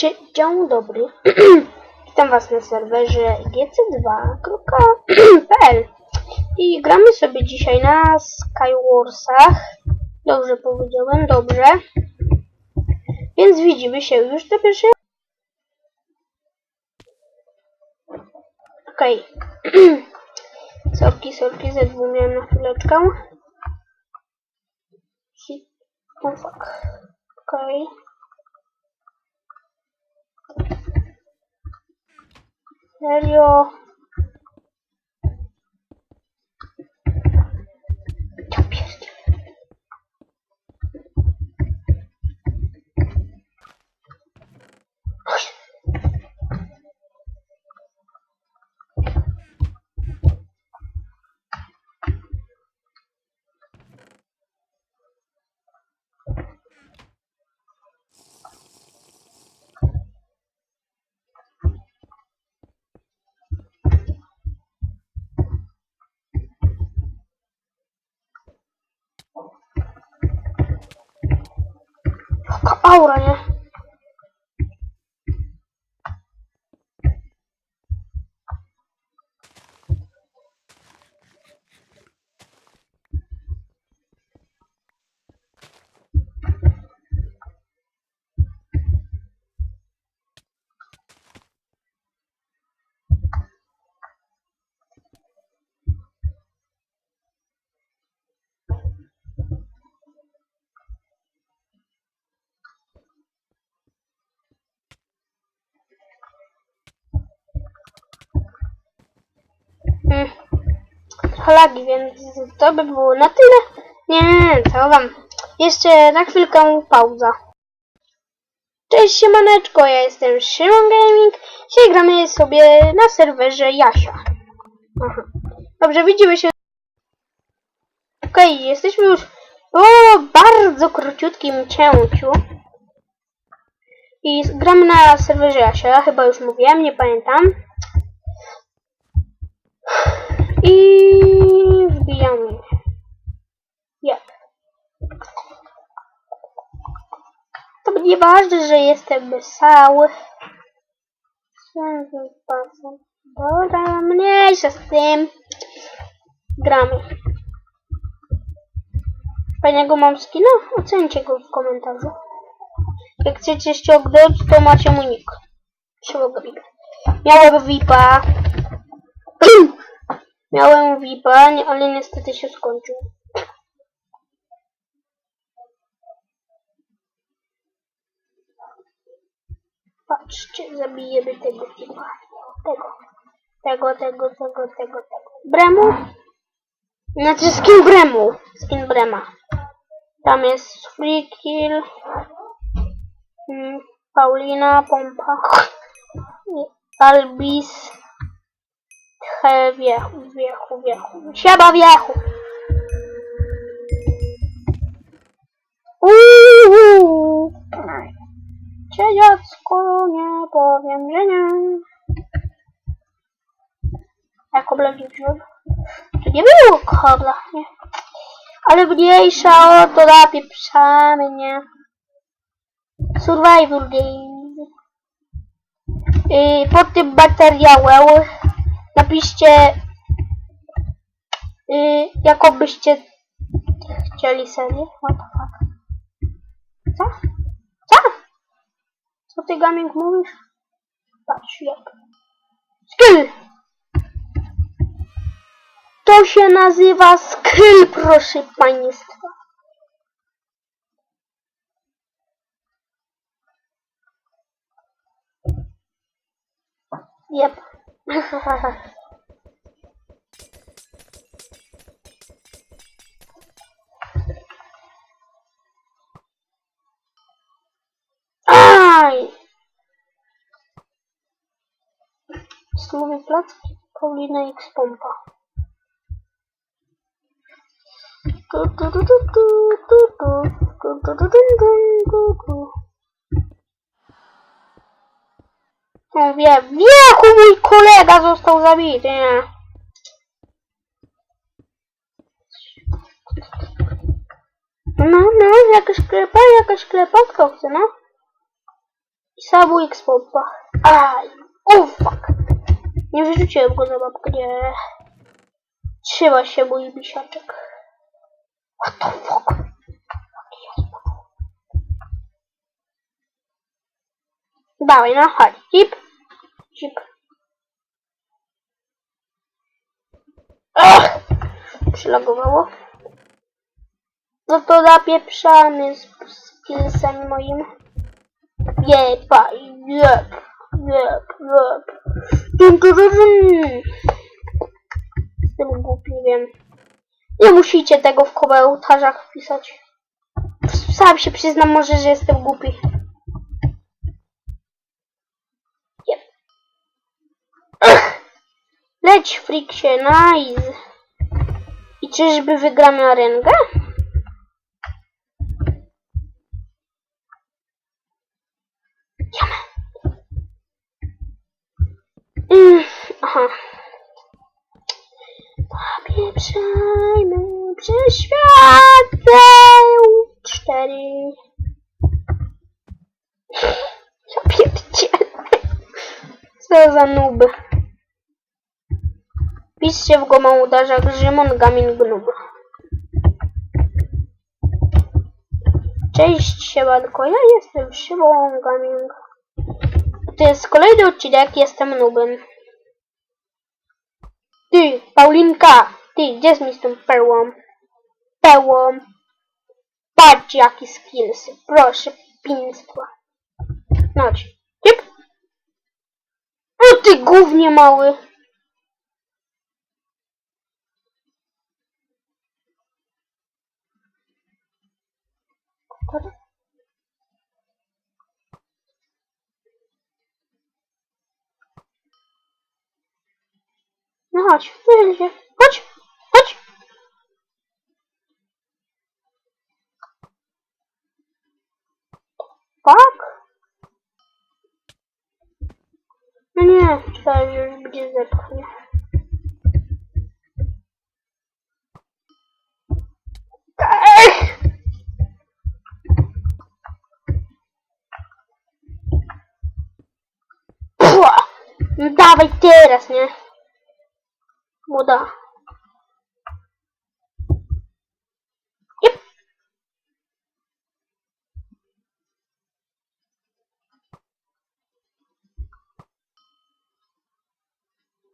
Dzie- Dzień dobry. Witam Was na serwerze gc2.pl i gramy sobie dzisiaj na Skywarsach. Dobrze powiedziałem, dobrze. Więc widzimy się już do pierwszej. Okej. sorki, sorki, zadzwoniłem na chwileczkę. Oh fuck. Okej. Tell. Mm. Halagi, więc to by było na tyle. Nie, co wam. Jeszcze na chwilkę pauza. Cześć siemaneczko, ja jestem Szymon Gaming. Dzisiaj gramy sobie na serwerze Jasia. Aha. Dobrze, widzimy się. Okej, jesteśmy już po bardzo króciutkim cięciu. I gramy na serwerze Jasia, chyba już mówiłem, nie pamiętam. I wbijamy. Jak? To będzie ważne, że jestem cały. Dobra, mniejsza z tym. Gramy. Fajnego mam skina? Ocencie go w komentarzu. Jak chcecie ściągnąć, to macie mój nick. Siłowego VIP. Miałem VIPa. Miałem nie- ale niestety się skończył. Patrzcie, zabijemy tego typa. Tego. Tego, tego, tego, tego, tego. Bremu? Znaczy skin Bremu. Skin Brema. Tam jest free kill. Mm, Paulina, pompa. Albis. Tche wiechu, wiechu, wiechu. Siaba wiechu. Uuu. Cię dziecko, nie powiem, że nie. Jak kobla wziąłem? To nie było kobla, nie. Ale mniejsza o to napieprzamy, nie. Survivor Games. Yy, pod tym materiałem napiszcie yy, jakobyście chcieli serię. What the fuck? Co? Co? Co ty gaming mówisz? Patrz jak. Skill! To się nazywa skill, proszę państwa. Jep. Aj! Słowie placki, Paulina X pompa. No wie, wiechu mój kolega został zabity? No, no, jakaś klepa, jakaś klepatka chce, no. I sabu X pompa. Aj! Oh fuck! Nie wyrzuciłem go za babkę, nie. Trzyma się mój misiaczek. What the fuck? Dawaj, no chodź. Hip. Hip. Ach! Przylagowało. No to napieprzamy z, z pilsem moim. Jepa, jep, jep, jep. Dun. Jestem głupi, wiem. Nie musicie tego w komentarzach wpisać. Sam się przyznam może, że jestem głupi. Jep. Ach. Leć, friksie, nice. I czyżby wygramy arenkę? Mm, aha. Napieprzajmy przez świat cztery. Ja. Co za nuby. Piszcie w komentarzach Rzymon Gamin Gnub. Cześć, siemanko, ja jestem Szymon Gaming. To jest kolejny odcinek, jestem nubem. Ty, Paulinka, ty, gdzie jest mi z tą perłą? Perłą. Patrz jaki skills, proszę, pinstwa. Chodź. Typ. O ty gównie mały. No chodź, wyjdzie. Chodź, chodź. Tak? No nie, czekaj, że już teraz, nie? Młoda. Jep.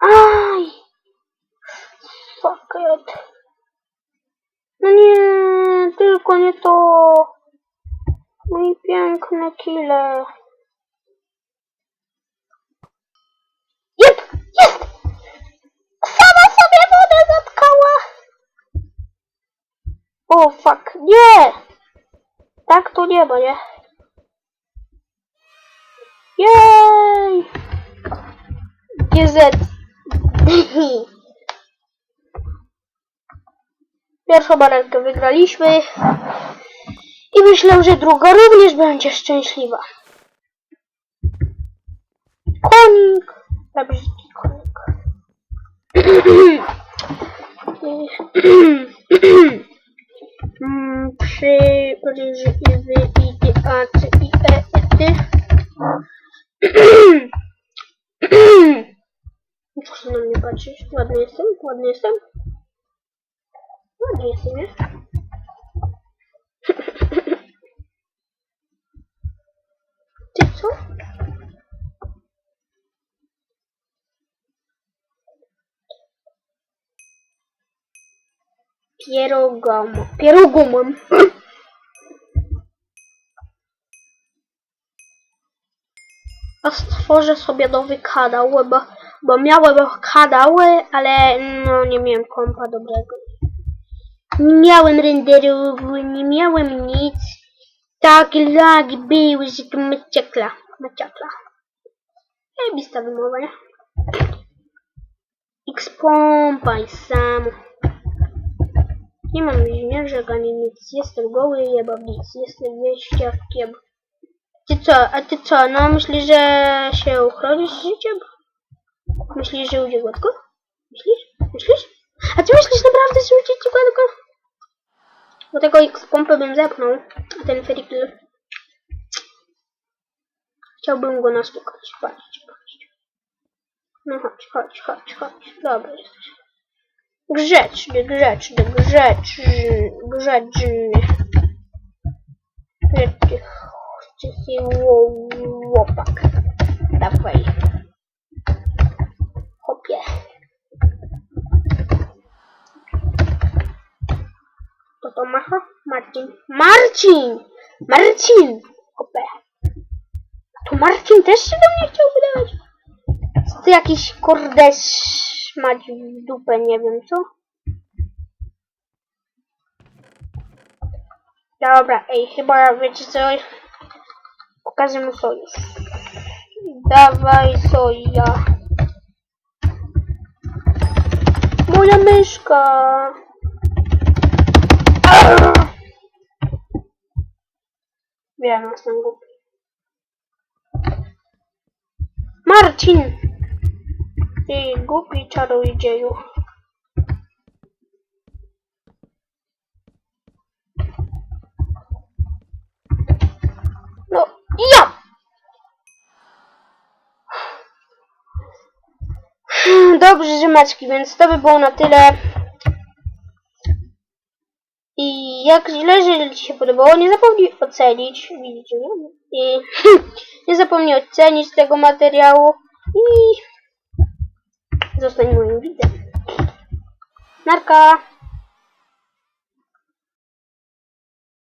Aj! Fuck it. No nie, tylko nie to. Mój piękny killer. O, fuck, nie! Tak to nie ma, nie? Jej! GZ. Pierwszą barenkę wygraliśmy. I myślę, że druga również będzie szczęśliwa. Konik. Brzydki konik. przeryzyki A, C, I, E, ty. Proszę na mnie patrzeć. Ładny jestem, ładny jestem. Ładny jestem, nie? Ty co? Pierogom. Pierogumem. A stworzę sobie nowy kanał, bo, bo miałem kanały, ale no nie miałem kompa dobrego. Nie miałem renderów, nie miałem nic. Tak lag był, że maciakla. Maciakla. Zajebista wymowa, nie? X-pompa i sam. Nie mam ani nic. Jestem goły i jebam nic. Jestem wieściawkiem. Ty co? A ty co? No myślisz, że się uchronisz życiem? Myślisz, że ujdzie gładko? Myślisz? Myślisz? A ty myślisz naprawdę, że ujdzie ci gładko? Bo tego X-pompę bym zepnął. A ten ferikl... Chciałbym go nastukać. Patrzcie, patrzcie. No chodź, chodź, chodź, chodź. Dobra jesteś. Grzeczny, grzeczny, grzeczny, grzeczny. Grzeczny. Grzeczny ło- łopak. Dawaj. Hopie. To to macha? Marcin. Marcin! Marcin! Hopę. To Marcin też się do mnie chciał wydawać? Ty jakiś kurde mać w dupę, nie wiem co? Dobra, ej, chyba wiecie co? Pokażę mu sojusz. Dawaj soja. Moja myszka. Arr! Wiem, jestem głupi. Marcin! Ty głupi czarodzieju. No, ja! Dobrze, że maczki, więc to by było na tyle. I jak źle, jeżeli Ci się podobało, nie zapomnij ocenić, widzicie, nie? I nie zapomnij ocenić tego materiału i zostań moim widzem. Narka!